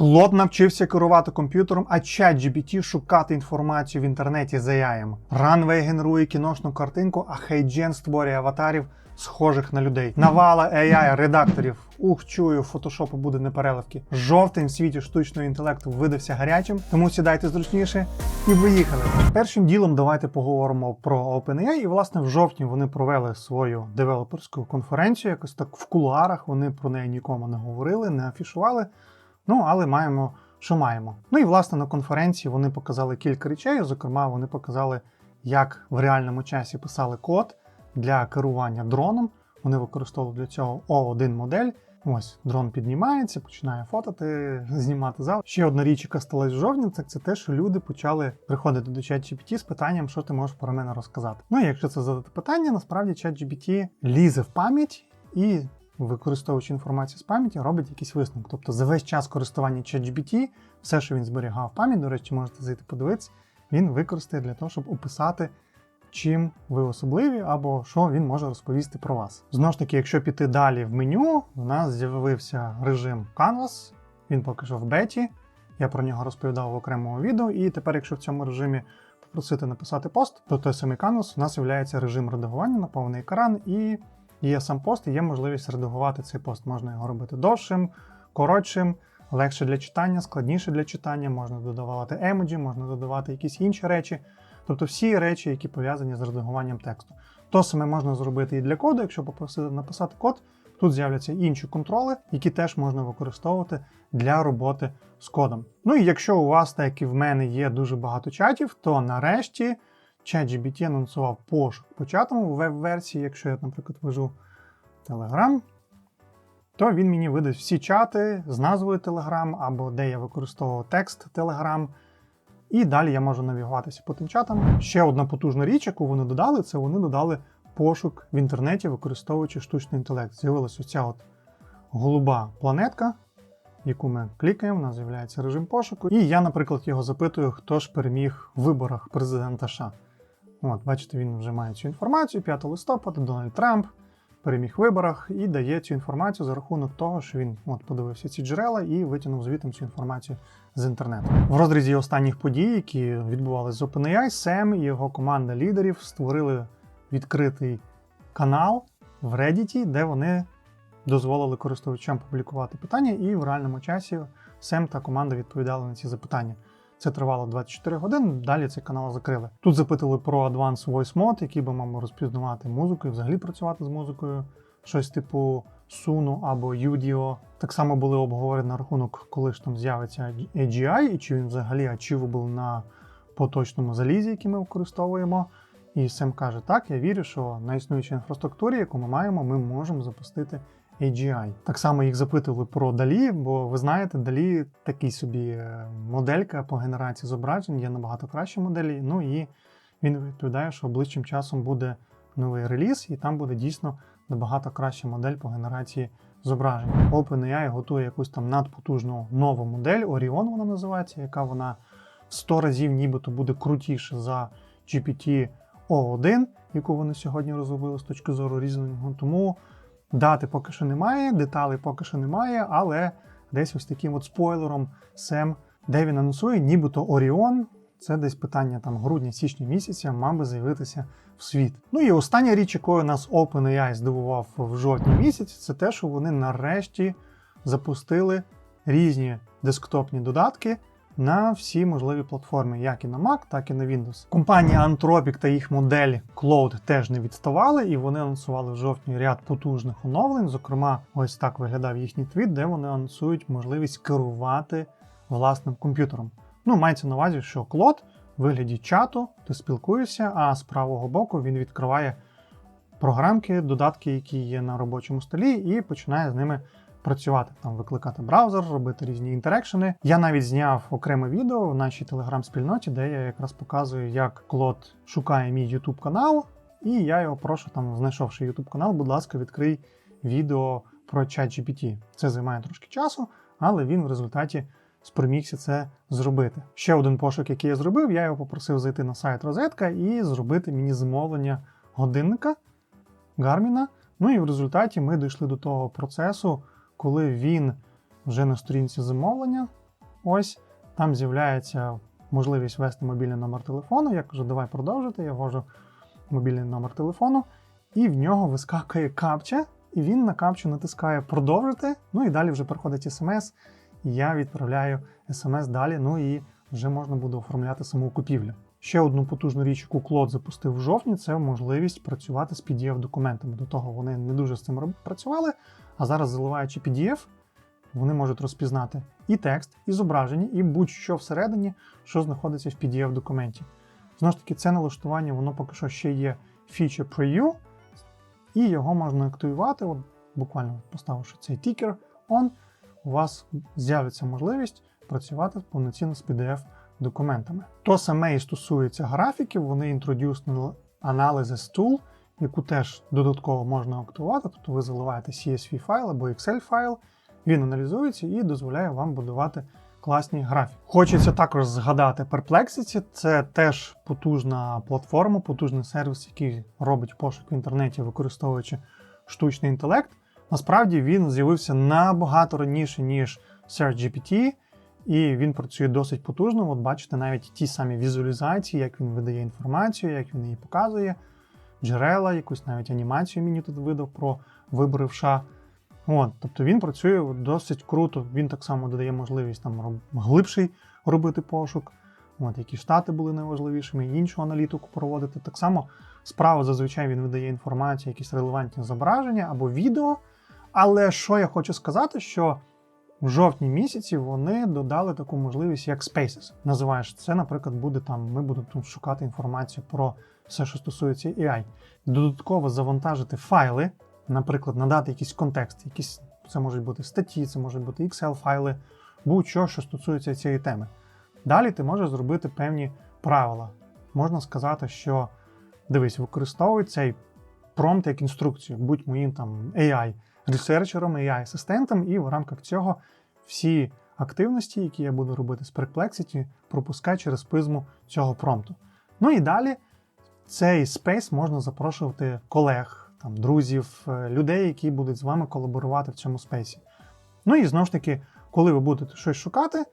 Клод навчився керувати комп'ютером, а ChatGPT шукати інформацію в інтернеті за яєм. Runway генерує кіношну картинку, а HeyGen створює аватарів, схожих на людей. Навала AI редакторів. Ух, чую, фотошопу буде непереливки. Жовтень в світі штучного інтелекту видався гарячим, тому сідайте зручніше і виїхали. Першим ділом давайте поговоримо про OpenAI. І власне в жовтні вони провели свою девелоперську конференцію. Якось так в кулуарах вони про неї нікому не говорили, не афішували. Ну, але маємо, що маємо. Ну і власне на конференції вони показали кілька речей. Зокрема, вони показали, як в реальному часі писали код для керування дроном. Вони використовували для цього O1 модель. Ось дрон піднімається, починає фотати, знімати зал. Ще одна річ, яка сталася в жовтні, так це те, що люди почали приходити до ChatGPT з питанням, що ти можеш про мене розказати. Ну і якщо це задати питання, насправді ChatGPT лізе в пам'ять і використовуючи інформацію з пам'яті, робить якийсь висновок. Тобто за весь час користування ChatGPT, все, що він зберігав в пам'ять, до речі, можете зайти подивитися, він використає для того, щоб описати, чим ви особливі, або що він може розповісти про вас. Знову ж таки, якщо піти далі в меню, у нас з'явився режим Canvas, він поки що в беті. Я про нього розповідав в окремому відео, і тепер, якщо в цьому режимі попросити написати пост, то той самий Canvas, у нас з'являється режим редагування на повний екран, і є сам пост, і є можливість редагувати цей пост. Можна його робити довшим, коротшим, легше для читання, складніше для читання, можна додавати емоджі, можна додавати якісь інші речі. Тобто всі речі, які пов'язані з редагуванням тексту. То саме можна зробити і для коду, якщо попросити написати код, тут з'являться інші контроли, які теж можна використовувати для роботи з кодом. Ну і якщо у вас, так як і в мене, є дуже багато чатів, то нарешті ChatGPT анонсував пошук по чатам у веб-версії, якщо я, наприклад, ввожу Telegram, то він мені видасть всі чати з назвою Telegram або де я використовував текст Telegram. І далі я можу навігуватися по тим чатам. Ще одна потужна річ, яку вони додали, це вони додали пошук в інтернеті, використовуючи штучний інтелект. З'явилася оця от голуба планетка, яку ми клікаємо, у нас з'являється режим пошуку. І я, наприклад, його запитую, хто ж переміг в виборах президента США. От, бачите, він вже має цю інформацію. 5 листопада Дональд Трамп переміг в виборах і дає цю інформацію за рахунок того, що він от подивився ці джерела і витягнув звітом цю інформацію з інтернету. В розрізі останніх подій, які відбувалися з OpenAI, Сем і його команда лідерів створили відкритий канал в Reddit, де вони дозволили користувачам публікувати питання, і в реальному часі Сем та команда відповідали на ці запитання. Це тривало 24 години, далі цей канал закрили. Тут запитали про Advanced Voice Mode, який би мав розпізнавати музику і взагалі працювати з музикою. Щось типу Suno або Udio. Так само були обговорені на рахунок, коли ж там з'явиться AGI, і чи він взагалі achievable на поточному залізі, який ми використовуємо. І Сем каже: так, я вірю, що на існуючій інфраструктурі, яку ми маємо, ми можемо запустити AGI. Так само їх запитували про Далі, бо ви знаєте, Далі такий собі е, моделька по генерації зображень, є набагато кращі моделі. Ну і він відповідає, що обличчям часом буде новий реліз, і там буде дійсно набагато краща модель по генерації зображень. OpenAI готує якусь там надпотужну нову модель, Orion вона називається, яка вона в 100 разів нібито буде крутіше за GPT O1, яку вони сьогодні розробили з точки зору різного. Тому Дати поки що немає, деталей поки що немає, але десь ось таким от спойлером Сем, де він анонсує, нібито Оріон. Це десь питання там грудня-січня місяця, мав би з'явитися в світ. Ну і остання річ, якою нас OpenAI здивував в жовтні місяці, це те, що вони нарешті запустили різні десктопні додатки на всі можливі платформи, як і на Mac, так і на Windows. Компанія Anthropic та їх модель Cloud теж не відставали, і вони анонсували в жовтні ряд потужних оновлень. Зокрема, ось так виглядав їхній твіт, де вони анонсують можливість керувати власним комп'ютером. Ну, мається на увазі, що Cloud в вигляді чату ти спілкуєшся, а з правого боку він відкриває програмки, додатки, які є на робочому столі, і починає з ними працювати, там викликати браузер, робити різні інтерекшени. Я навіть зняв окреме відео в нашій телеграм-спільноті, де я якраз показую, як Клод шукає мій YouTube канал, і я його прошу, там, знайшовши YouTube канал, будь ласка, відкрий відео про ChatGPT. Це займає трошки часу, але він в результаті спромігся це зробити. Ще один пошук, який я зробив, я його попросив зайти на сайт Розетка і зробити мені замовлення годинника Гарміна. Ну і в результаті ми дійшли до того процесу, коли він вже на сторінці замовлення ось там з'являється можливість ввести мобільний номер телефону. Я кажу, давай продовжити. Я ввожу мобільний номер телефону, і в нього вискакує капча, і він на капчу натискає продовжити. Ну і далі вже приходить смс, і я відправляю смс далі. Ну і вже можна буде оформляти саму купівлю. Ще одну потужну річ, яку Клод запустив в жовтні, це можливість працювати з PDF-документами. До того вони не дуже з цим працювали, а зараз, заливаючи PDF, вони можуть розпізнати і текст, і зображення, і будь-що всередині, що знаходиться в PDF-документі. Знову ж таки, це налаштування, воно поки що ще є Feature Preview, і його можна активувати. От буквально поставивши цей тікер on, у вас з'явиться можливість працювати повноцінно з PDF-документами. То саме і стосується графіків, вони інтродюснули Analysis Tool, яку теж додатково можна активувати, тобто ви заливаєте CSV файл або Excel файл, він аналізується і дозволяє вам будувати класні графіки. Хочеться також згадати Perplexity, це теж потужна платформа, потужний сервіс, який робить пошук в інтернеті, використовуючи штучний інтелект. Насправді він з'явився набагато раніше, ніж SearchGPT, і він працює досить потужно. От бачите, навіть ті самі візуалізації, як він видає інформацію, як він її показує, джерела, якусь навіть анімацію мені тут видав про вибори в США. От, тобто він працює досить круто. Він так само додає можливість там глибший робити пошук. От, які штати були найважливішими, іншу аналітику проводити. Так само справа зазвичай він видає інформацію, якісь релевантні зображення або відео. Але що я хочу сказати, що в жовтні місяці вони додали таку можливість, як Spaces. Називаєш це, наприклад, буде там. Ми будемо тут шукати інформацію про все, що стосується AI. Додатково завантажити файли, наприклад, надати якийсь контекст, якісь це можуть бути статті, це можуть бути Excel-файли, будь-що, що стосується цієї теми. Далі ти можеш зробити певні правила. Можна сказати, що дивись, використовуй цей промпт як інструкцію, будь моїм там AI ресерчером, AI асистентом, і в рамках цього всі активності, які я буду робити з Perplexity, пропускай через призму цього промпту. Ну і далі цей спейс можна запрошувати колег, там, друзів, е, людей, які будуть з вами колаборувати в цьому спейсі. Ну і знову ж таки, коли ви будете щось шукати,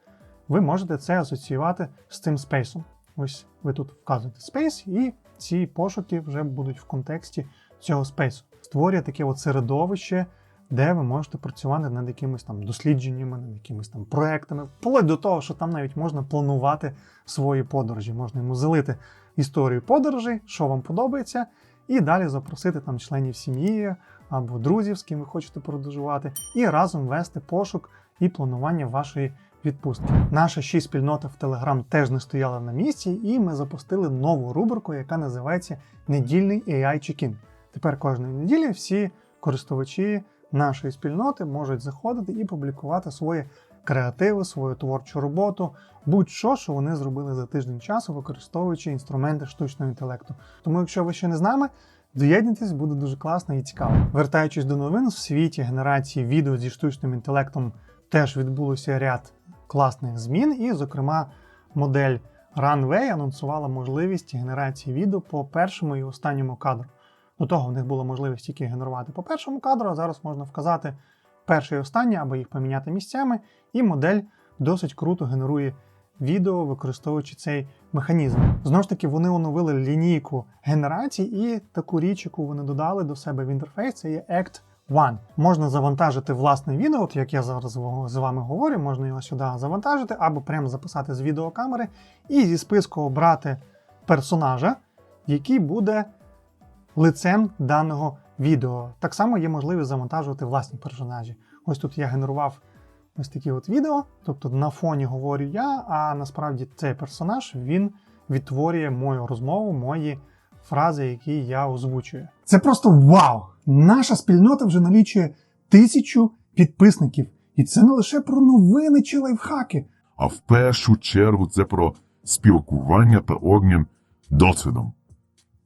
ви можете це асоціювати з цим спейсом. Ось ви тут вказуєте спейс, і ці пошуки вже будуть в контексті цього спейсу. Створює таке от середовище, де ви можете працювати над якимись там дослідженнями, над якимись там проектами, вплоть до того, що там навіть можна планувати свої подорожі. Можна йому залити історію подорожей, що вам подобається, і далі запросити там членів сім'ї або друзів, з ким ви хочете подорожувати, і разом вести пошук і планування вашої відпустки. Наша ще спільнота в Telegram теж не стояла на місці, і ми запустили нову рубрику, яка називається Недільний AI Check-in. Тепер кожної неділі всі користувачі нашої спільноти можуть заходити і публікувати свої креативи, свою творчу роботу, будь-що, що вони зробили за тиждень часу, використовуючи інструменти штучного інтелекту. Тому, якщо ви ще не з нами, доєднуйтесь, буде дуже класно і цікаво. Вертаючись до новин, в світі генерації відео зі штучним інтелектом теж відбулося ряд класних змін, і, зокрема, модель Runway анонсувала можливість генерації відео по першому і останньому кадру. До того в них була можливість тільки генерувати по першому кадру, а зараз можна вказати перший і останній або їх поміняти місцями, і модель досить круто генерує відео, використовуючи цей механізм. Знову ж таки, вони оновили лінійку генерацій і таку річ, яку вони додали до себе в інтерфейс, це є Act One. Можна завантажити власне відео, як я зараз з вами говорю, можна його сюди завантажити, або прямо записати з відеокамери, і зі списку обрати персонажа, який буде лицем даного відео. Так само є можливість завантажувати власні персонажі. Ось тут я генерував ось такі от відео, тобто на фоні говорю я, а насправді цей персонаж він відтворює мою розмову, мої фрази, які я озвучую. Це просто вау! Наша спільнота вже налічує тисячу підписників. І це не лише про новини чи лайфхаки. а в першу чергу це про спілкування та обмін досвідом.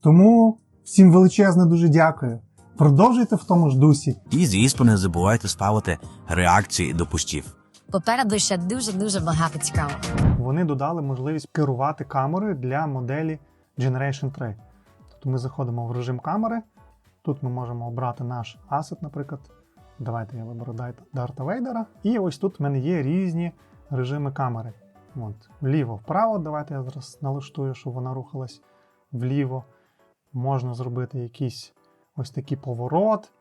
Тому всім величезне дуже дякую. Продовжуйте в тому ж дусі. І, звісно, не забувайте ставити реакції до постів. Попереду ще дуже дуже багато цікавого. Вони додали можливість керувати камерою для моделі Generation 3. Тобто ми заходимо в режим камери. Тут ми можемо обрати наш асет, наприклад. Давайте я виберу Дарта Вейдера. І ось тут в мене є різні режими камери. От, вліво-вправо. Давайте я зараз налаштую, щоб вона рухалась вліво. Можна зробити якийсь ось такий поворот.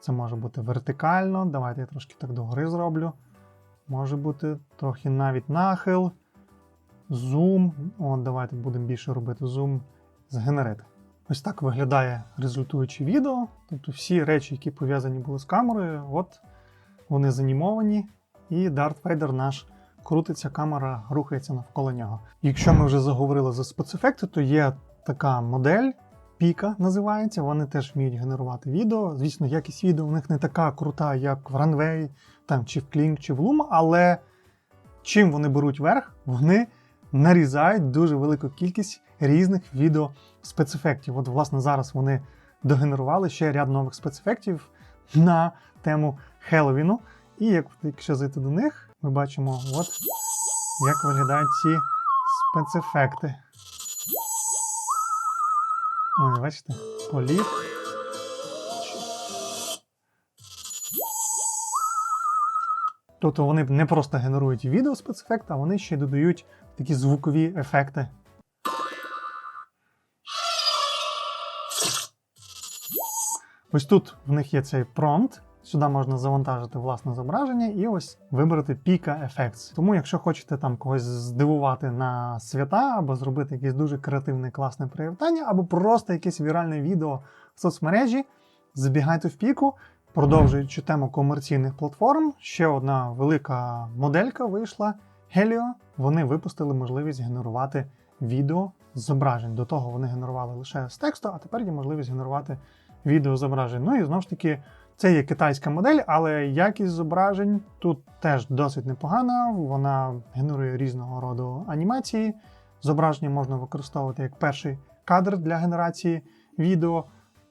Це може бути вертикально. Давайте я трошки так догори зроблю. Може бути трохи навіть нахил. Зум. От, давайте будемо більше робити зум. Згенерити. Ось так виглядає результуюче відео. Тобто всі речі, які пов'язані були з камерою, от вони занімовані, і Дарт Вейдер наш крутиться, камера рухається навколо нього. Якщо ми вже заговорили за спецефекти, то є така модель. Піка називається, вони теж вміють генерувати відео. Звісно, якість відео у них не така крута, як в Runway, там, чи в Kling, чи в Luma, але чим вони беруть верх, вони нарізають дуже велику кількість різних відео спецефектів. От, власне, зараз вони догенерували ще ряд нових спецефектів на тему Хеллоуіну. І як, якщо зайти до них, ми бачимо, от як виглядають ці спецефекти. Ось, бачите, політ. Тобто вони не просто генерують відео спецефект, а вони ще й додають такі звукові ефекти. Ось тут в них є цей промпт. Сюди можна завантажити власне зображення і ось вибрати Pika Effects. Тому, якщо хочете там когось здивувати на свята, або зробити якесь дуже креативне класне привітання, або просто якесь віральне відео в соцмережі, забігайте в піку. Продовжуючи тему комерційних платформ, ще одна велика моделька вийшла Helio. Вони випустили можливість генерувати відео зображень. До того вони генерували лише з тексту, а тепер є можливість генерувати відео зображень. Ну і знову ж таки, це є китайська модель, але якість зображень тут теж досить непогана. Вона генерує різного роду анімації. Зображення можна використовувати як перший кадр для генерації відео.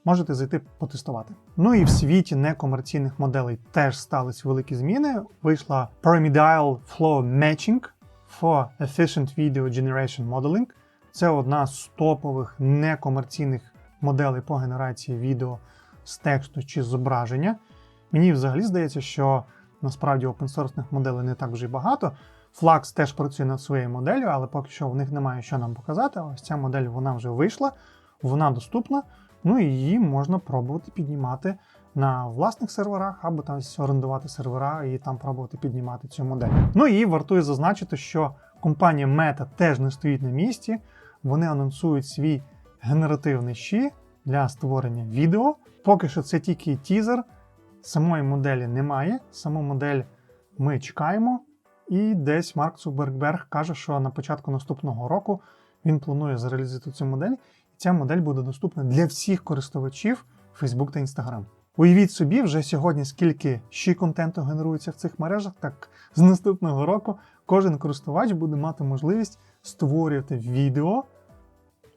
Можете зайти потестувати. Ну і в світі некомерційних моделей теж стались великі зміни. Вийшла Pyramidal Flow Matching for Efficient Video Generation Modeling. Це одна з топових некомерційних моделей по генерації відео з тексту чи зображення. Мені взагалі здається, що насправді опенсорсних моделей не так вже й багато. Flux теж працює над своєю моделлю, але поки що в них немає що нам показати. Ось ця модель вона вже вийшла, вона доступна. Ну і її можна пробувати піднімати на власних серверах або там орендувати сервера і там пробувати піднімати цю модель. Ну і вартує зазначити, що компанія Meta теж не стоїть на місці. Вони анонсують свій генеративний щі для створення відео. Поки що це тільки тізер, самої моделі немає. Саму модель ми чекаємо. І десь Марк Цукерберг каже, що на початку наступного року він планує зареалізувати цю модель. і Ця модель буде доступна для всіх користувачів Facebook та Instagram. Уявіть собі, вже сьогодні скільки ще контенту генерується в цих мережах, так з наступного року кожен користувач буде мати можливість створювати відео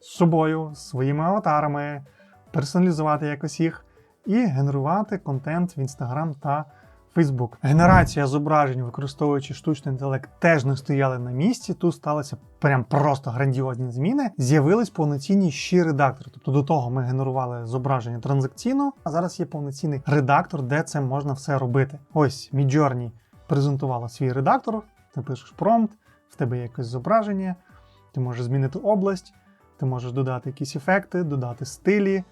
з собою, своїми аватарами, персоналізувати якось їх і генерувати контент в Instagram та Facebook. Генерація зображень, використовуючи штучний інтелект, теж не стояли на місці. Тут сталися прям просто грандіозні зміни. З'явились повноцінні щі редактори. Тобто до того ми генерували зображення транзакційно, а зараз є повноцінний редактор, де це можна все робити. Ось Midjourney презентувала свій редактор. Ти пишеш промпт, в тебе є якесь зображення, ти можеш змінити область, ти можеш додати якісь ефекти, додати стилі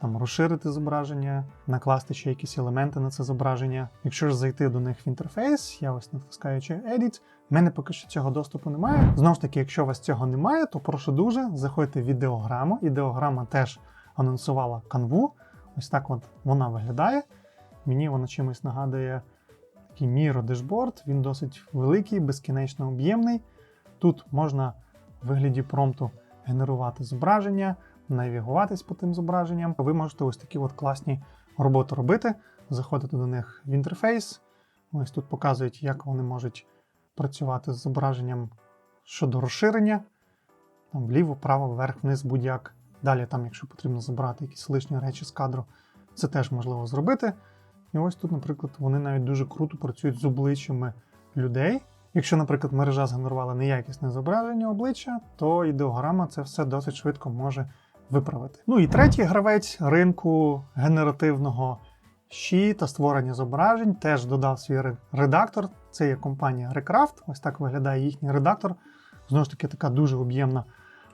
там розширити зображення, накласти ще якісь елементи на це зображення. Якщо ж зайти до них в інтерфейс, я ось натискаючи Edit, в мене поки що цього доступу немає. Знову ж таки, якщо у вас цього немає, то прошу дуже, заходьте в ідеограму. Ідеограма теж анонсувала канву. Ось так от вона виглядає. Мені вона чимось нагадує такий Miro дешборд. Він досить великий, безкінечно об'ємний. Тут можна в вигляді промпту генерувати зображення навігуватись по тим зображенням. Ви можете ось такі от класні роботи робити, заходити до них в інтерфейс. Ось тут показують, як вони можуть працювати з зображенням щодо розширення. Там вліво, вправо, вверх, вниз, будь-як. Далі, там, якщо потрібно забрати якісь лишні речі з кадру, це теж можливо зробити. І ось тут, наприклад, вони навіть дуже круто працюють з обличчями людей. Якщо, наприклад, мережа згенерувала неякісне зображення обличчя, то ідеограма це все досить швидко може виправити. Ну і третій гравець ринку генеративного Щі та створення зображень теж додав свій редактор. Це є компанія Recraft. Ось так виглядає їхній редактор. Знову ж таки, така дуже об'ємна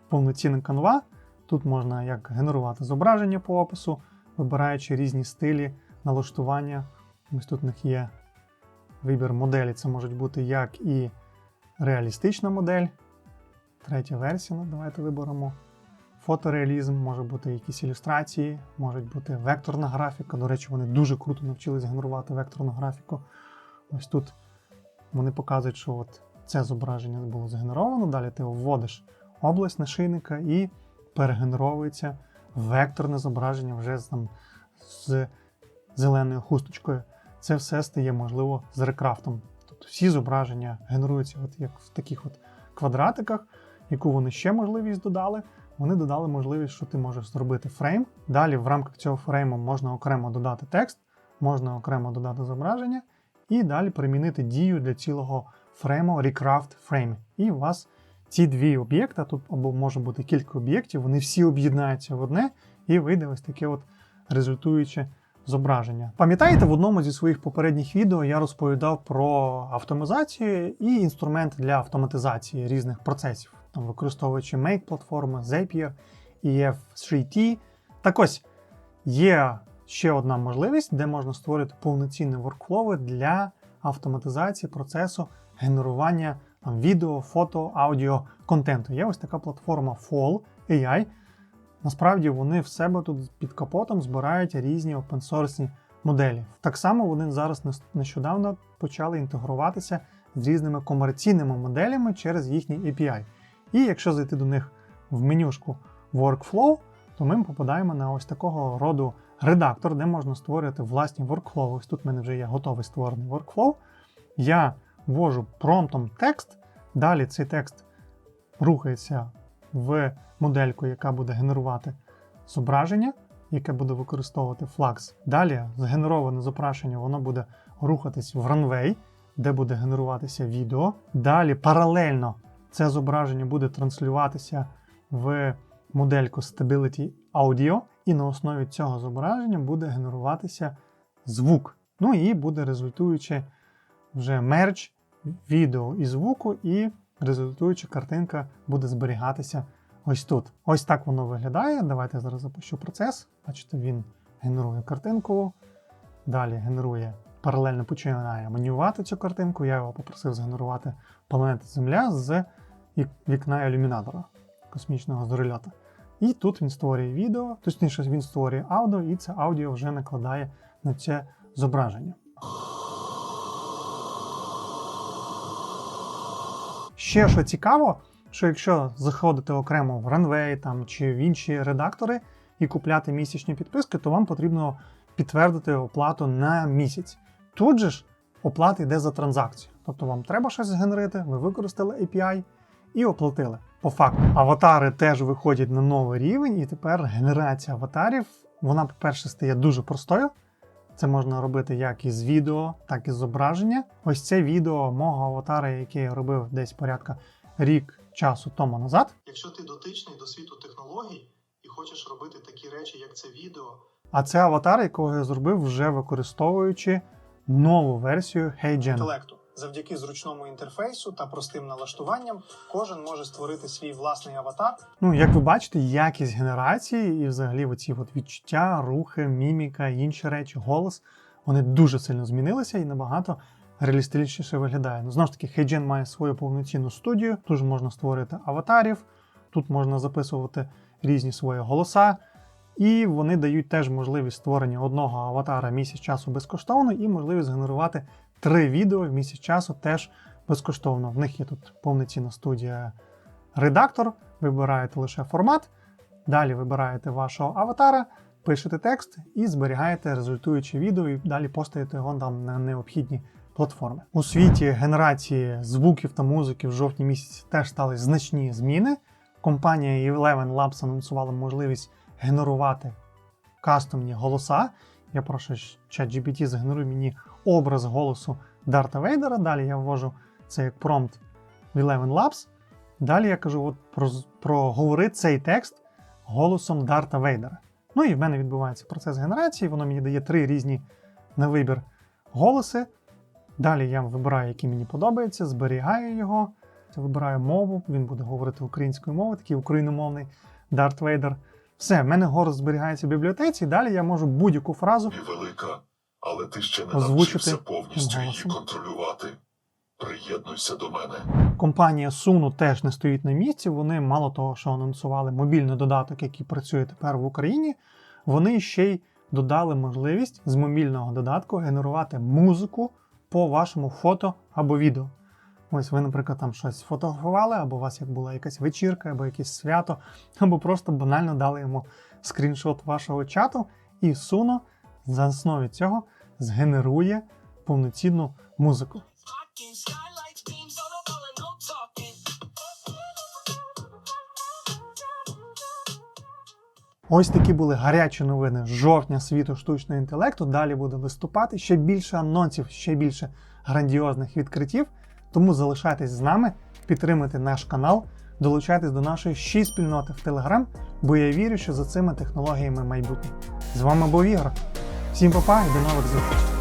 повноцінна канва. Тут можна як генерувати зображення по опису, вибираючи різні стилі, налаштування. Ось тут в них є вибір моделі. Це можуть бути як і реалістична модель. Третя версія. Ну, давайте виберемо. Фотореалізм, може бути якісь ілюстрації, може бути векторна графіка. До речі, вони дуже круто навчились генерувати векторну графіку. Ось тут вони показують, що от це зображення було згенеровано. Далі ти вводиш область нашийника і перегенеровується векторне зображення вже з, там, з зеленою хусточкою. Це все стає можливо з рекрафтом. Тобто всі зображення генеруються от як в таких от квадратиках, яку вони ще можливість додали. Вони додали можливість, що ти можеш зробити фрейм. Далі в рамках цього фрейму можна окремо додати текст, можна окремо додати зображення, і далі примінити дію для цілого фрейму Recraft Frame. І у вас ці дві об'єкти, тут або може бути кілька об'єктів, вони всі об'єднаються в одне, і вийде ось таке от результуюче зображення. Пам'ятаєте, в одному зі своїх попередніх відео я розповідав про автоматизацію і інструменти для автоматизації різних процесів, там використовуючи Make платформи, Zapier, EF3T. Так ось є ще одна можливість, де можна створити повноцінні воркфлови для автоматизації процесу генерування там, відео, фото, аудіо контенту. Є ось така платформа Fall AI. Насправді вони в себе тут під капотом збирають різні опенсорсні моделі. Так само вони зараз нещодавно почали інтегруватися з різними комерційними моделями через їхній API. І якщо зайти до них в менюшку Workflow, то ми попадаємо на ось такого роду редактор, де можна створювати власні workflow. Ось тут в мене вже є готовий створений workflow. Я ввожу промптом текст, далі цей текст рухається в модельку, яка буде генерувати зображення, яке буде використовувати Flux. Далі згенероване зображення воно буде рухатись в runway, де буде генеруватися відео. Далі паралельно це зображення буде транслюватися в модельку Stability Audio, і на основі цього зображення буде генеруватися звук. Ну і буде результуючи вже мерч відео і звуку, і результуюча картинка буде зберігатися ось тут. Ось так воно виглядає. Давайте зараз запущу процес. Бачите, він генерує картинку. Далі генерує, паралельно починає манювати цю картинку. Я його попросив згенерувати планету Земля з вікна ілюмінатора космічного зорольота. І тут він створює відео, точніше, він створює аудіо, і це аудіо вже накладає на це зображення. Ще що цікаво, що якщо заходити окремо в Runway там, чи в інші редактори і купляти місячні підписки, то вам потрібно підтвердити оплату на місяць. Тут же ж оплата йде за транзакцію. Тобто вам треба щось згенерити, ви використали API і оплатили. По факту, аватари теж виходять на новий рівень, і тепер генерація аватарів, вона, по-перше, стає дуже простою. Це можна робити як із відео, так і з зображення. Ось це відео мого аватара, яке я робив десь порядка рік часу тому назад. Якщо ти дотичний до світу технологій і хочеш робити такі речі, як це відео, А це аватар, якого я зробив, вже використовуючи нову версію HeyGen. інтелекту. Завдяки зручному інтерфейсу та простим налаштуванням, кожен може створити свій власний аватар Ну, як ви бачите, якість генерації і взагалі оці от відчуття, рухи, міміка, інші речі, голос, вони дуже сильно змінилися і набагато реалістичніше виглядає. Ну, знову ж таки, HeyGen має свою повноцінну студію, тут можна створити аватарів, тут можна записувати різні свої голоса. І вони дають теж можливість створення одного аватара місяць часу безкоштовно, і можливість генерувати три відео в місяць часу теж безкоштовно. В них є тут повноцінна студія редактор, вибираєте лише формат, далі вибираєте вашого аватара, пишете текст і зберігаєте результуюче відео, і далі постаєте його там на необхідні платформи. У світі генерації звуків та музики в жовтні місяці теж стали значні зміни. Компанія Eleven Labs анонсувала можливість генерувати кастомні голоса. Я прошу ChatGPT згенеруй мені образ голосу Дарта Вейдера. Далі я ввожу це як промпт в Eleven Labs. Далі я кажу от про, про говори цей текст голосом Дарта Вейдера. Ну і в мене відбувається процес генерації, воно мені дає три різні на вибір голоси. Далі я вибираю, який мені подобається, зберігаю його, вибираю мову, він буде говорити українською мовою, такий україномовний Дарт Вейдер. Все, в мене голос зберігається в бібліотеці, і далі я можу будь-яку фразу і велика, але ти ще не Озвучити навчився повністю її контролювати. Приєднуйся до мене. Компанія Suno теж не стоїть на місці. Вони мало того, що анонсували мобільний додаток, який працює тепер в Україні. Вони ще й додали можливість з мобільного додатку генерувати музику по вашому фото або відео. Ось ви, наприклад, там щось фотографували, або у вас як була якась вечірка, або якесь свято, або просто банально дали йому скріншот вашого чату, і Suno за основі цього згенерує повноцінну музику. Ось такі були гарячі новини жовтня світу штучного інтелекту. Далі буде листопад. і Ще більше анонсів, ще більше грандіозних відкриттів. Тому залишайтесь з нами, підтримуйте наш канал, долучайтесь до нашої ще спільноти в Телеграм, бо я вірю, що за цими технологіями майбутнє. З вами був Ігор. Всім па-па і до нових зустрічей!